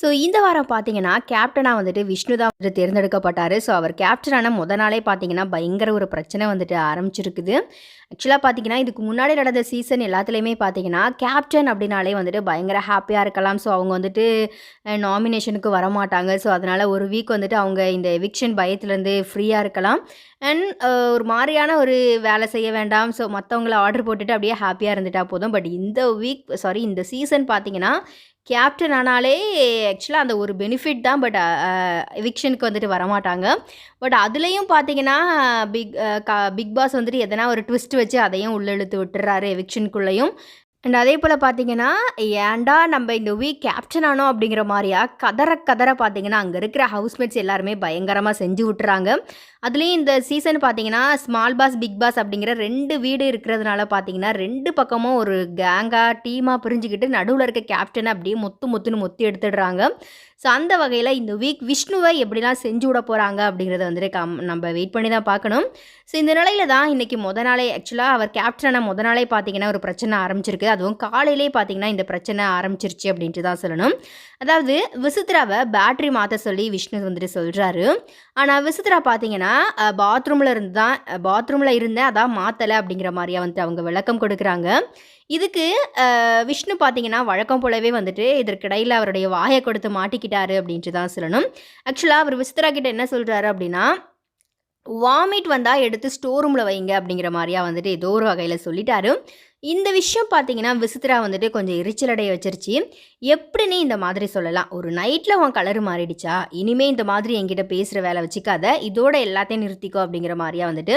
So இந்த வாரம் பார்த்தீங்கன்னா கேப்டனாக வந்துட்டு விஷ்ணு தான் வந்துட்டு தேர்ந்தெடுக்கப்பட்டார். ஸோ அவர் கேப்டனான முத நாளே பார்த்தீங்கன்னா பயங்கர ஒரு பிரச்சனை வந்துட்டு ஆரம்பிச்சிருக்குது. ஆக்சுவலாக பார்த்தீங்கன்னா இதுக்கு முன்னாடி நடந்த சீசன் எல்லாத்துலேயுமே பார்த்தீங்கன்னா கேப்டன் அப்படின்னாலே வந்துட்டு பயங்கர ஹாப்பியாக இருக்கலாம். ஸோ அவங்க வந்துட்டு நாமினேஷனுக்கு வரமாட்டாங்க. ஸோ அதனால் ஒரு வீக் வந்துட்டு அவங்க இந்த எவிக்ஷன் பயத்துலேருந்து ஃப்ரீயாக இருக்கலாம். அண்ட் ஒரு மாதிரியான ஒரு வேலை செய்ய வேண்டாம். ஸோ மற்றவங்கள ஆர்டர் போட்டுட்டு அப்படியே ஹாப்பியாக இருந்துட்டா போதும். பட் இந்த வீக் சாரி இந்த சீசன் பார்த்தீங்கன்னா கேப்டன் ஆனாலே ஆக்சுவலாக அந்த ஒரு பெனிஃபிட் தான் பட் எவிக்ஷனுக்கு வந்துட்டு வரமாட்டாங்க. பட் அதுலேயும் பார்த்தீங்கன்னா பிக் பிக் பாஸ் வந்துட்டு எதனா ஒரு ட்விஸ்ட் வச்சு அதையும் உள்ளெழுத்து விட்டுறாரு எவிக்ஷனுக்குள்ளேயும் அண்ட் அதே போல் பார்த்தீங்கன்னா ஏன்டா நம்ம இந்த வீக் கேப்டன் ஆனோம் அப்படிங்கிற மாதிரியா கதற கதற பார்த்தீங்கன்னா அங்கே இருக்கிற ஹவுஸ்மேட்ஸ் எல்லாருமே பயங்கரமாக செஞ்சு விட்டுறாங்க. அதுலேயும் இந்த சீசன் பார்த்தீங்கன்னா ஸ்மால் பாஸ் பிக் பாஸ் அப்படிங்கிற ரெண்டு வீடு இருக்கிறதுனால பார்த்தீங்கன்னா ரெண்டு பக்கமும் ஒரு கேங்காக டீமாக பிரிஞ்சுக்கிட்டு நடுவில் இருக்க கேப்டனை அப்படியே மொத்து மொத்துன்னு மொத்தி எடுத்துடுறாங்க. ஸோ அந்த வகையில் இந்த வீக் விஷ்ணுவை எப்படிலாம் செஞ்சு விட போகிறாங்க அப்படிங்கிறத வந்துட்டு கம் நம்ம வெயிட் பண்ணி தான் பார்க்கணும். ஸோ இந்த நிலையில தான் இன்றைக்கி முத நாளே ஆக்சுவலாக அவர் கேப்டனான முத நாளே பார்த்தீங்கன்னா ஒரு பிரச்சனை ஆரம்பிச்சிருக்கு. அதுவும் காலையிலே பார்த்தீங்கன்னா இந்த பிரச்சனை ஆரம்பிச்சிருச்சு அப்படின்ட்டு தான் சொல்லணும். அதாவது விசித்ராவை பேட்ரி மாற்ற சொல்லி விஷ்ணு வந்துட்டு சொல்கிறாரு ஆனால் விசித்ரா பார்த்தீங்கன்னா பாத்ரூமில் இருந்து தான் பாத்ரூமில் இருந்தேன் அதான் மாற்றலை அப்படிங்கிற மாதிரியா வந்துட்டு அவங்க விளக்கம் கொடுக்குறாங்க. இதுக்கு விஷ்ணு பார்த்தீங்கன்னா வழக்கம் போலவே வந்துட்டு இதற்கிடையில் அவருடைய வாயை கொடுத்து மாட்டிக்கிட்டாரு அப்படின்ட்டு தான் சொல்லணும். ஆக்சுவலாக அவர் விசித்ரா கிட்ட என்ன சொல்கிறாரு அப்படின்னா வாமிட் வந்தால் எடுத்து ஸ்டோர் ரூமில் வைங்க அப்படிங்கிற மாதிரியா வந்துட்டு ஏதோ ஒரு வகையில் சொல்லிட்டாரு. இந்த விஷயம் பார்த்தீங்கன்னா விசித்திரா வந்துட்டு கொஞ்சம் எரிச்சலடைய வச்சிருச்சு. எப்படி நீ இந்த மாதிரி சொல்லலாம்? ஒரு நைட்டில் உன் கலர் மாறிடுச்சா? இனிமே இந்த மாதிரி என்கிட்ட பேசுகிற வேலை வச்சுக்காத. இதோட எல்லாத்தையும் நிறுத்திக்கோ அப்படிங்கிற மாதிரியா வந்துட்டு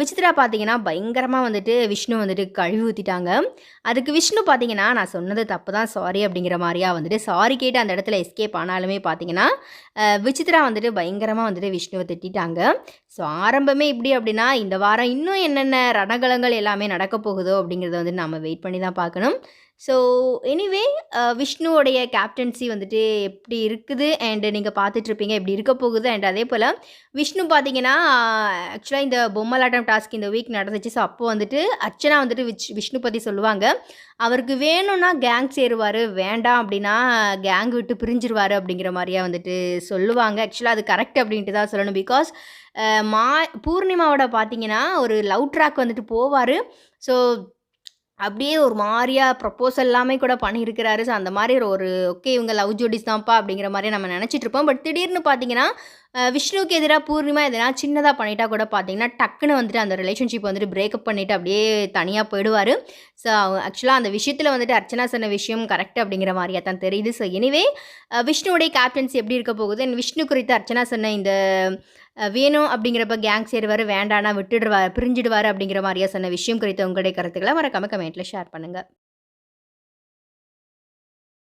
விசித்திரா பார்த்தீங்கன்னா பயங்கரமாக வந்துட்டு விஷ்ணு வந்துட்டு கழுவி ஊற்றிட்டாங்க அதுக்கு விஷ்ணு பார்த்தீங்கன்னா நான் சொன்னது தப்பு தான் சாரி அப்படிங்கிற மாதிரியா வந்துட்டு சாரி கேட்டு அந்த இடத்துல எஸ்கேப் ஆனாலுமே பார்த்தீங்கன்னா விசித்ரா வந்துட்டு பயங்கரமாக வந்துட்டு விஷ்ணுவை திட்டாங்க ஸோ ஆரம்பமே இப்படி அப்படின்னா இந்த வாரம் இன்னும் என்னென்ன ரணகலங்கள் எல்லாமே நடக்க போகுதோ அப்படிங்கிறத வந்து நம்ம வெயிட் பண்ணி தான் பார்க்கணும். ஸோ எனிவே விஷ்ணுவோடைய கேப்டன்சி வந்துட்டு எப்படி இருக்குது? அண்டு நீங்கள் பார்த்துட்ருப்பீங்க எப்படி இருக்க போகுது? அண்ட் அதே போல் விஷ்ணு பார்த்தீங்கன்னா ஆக்சுவலாக இந்த பொம்மலாட்டம் டாஸ்க் இந்த வீக் நடந்துச்சு. ஸோ அப்போ வந்துட்டு அர்ச்சனா வந்துட்டு விச் விஷ்ணு பற்றி சொல்லுவாங்க. அவருக்கு வேணும்னா கேங் சேருவார். வேண்டாம் அப்படின்னா கேங் விட்டு பிரிஞ்சிருவார் அப்படிங்கிற மாதிரியா வந்துட்டு சொல்லுவாங்க. ஆக்சுவலாக அது கரெக்ட் அப்படின்ட்டு தான் சொல்லணும். பிகாஸ் மா பூர்ணிமாவோட பார்த்தீங்கன்னா ஒரு லவ் ட்ராக் வந்துட்டு போவார். ஸோ அப்படியே ஒரு மாதிரியா ப்ரப்போசல் எல்லாமே கூட பண்ணியிருக்கிறாரு. ஸோ அந்த மாதிரி ஒரு ஓகே இவங்க லவ் ஜோடிஸ் தான்ப்பா அப்படிங்கிற மாதிரி நம்ம நினச்சிட்டு இருப்போம் பட் திடீர்னு பார்த்தீங்கன்னா விஷ்ணுவுக்கு எதிராக பூர்ணிமா எதனா சின்னதாக பண்ணிட்டா கூட பார்த்தீங்கன்னா டக்குன்னு வந்துட்டு அந்த ரிலேஷன்ஷிப் வந்துட்டு பிரேக்கப் பண்ணிவிட்டு அப்படியே தனியாக போயிடுவார். ஸோ ஆக்சுவலாக அந்த விஷயத்தில் வந்துட்டு அர்ச்சனா சொன்ன விஷயம் கரெக்ட் அப்படிங்கிற மாதிரியாக தான் தெரியுது. ஸோ எனிவே விஷ்ணுவுடைய கேப்டன்சி எப்படி இருக்க போகுது? விஷ்ணு குறித்து அர்ச்சனா சொன்ன இந்த வேணும் அப்படிங்கிறப்ப கேங் சேருவார் வேண்டானா விட்டுடுவார் பிரிஞ்சிடுவார் அப்படிங்கிற மாதிரியா சொன்ன விஷயம் குறித்த உங்களுடைய கருத்துக்களை மறக்காம கமெண்ட்டில் ஷேர் பண்ணுங்கள்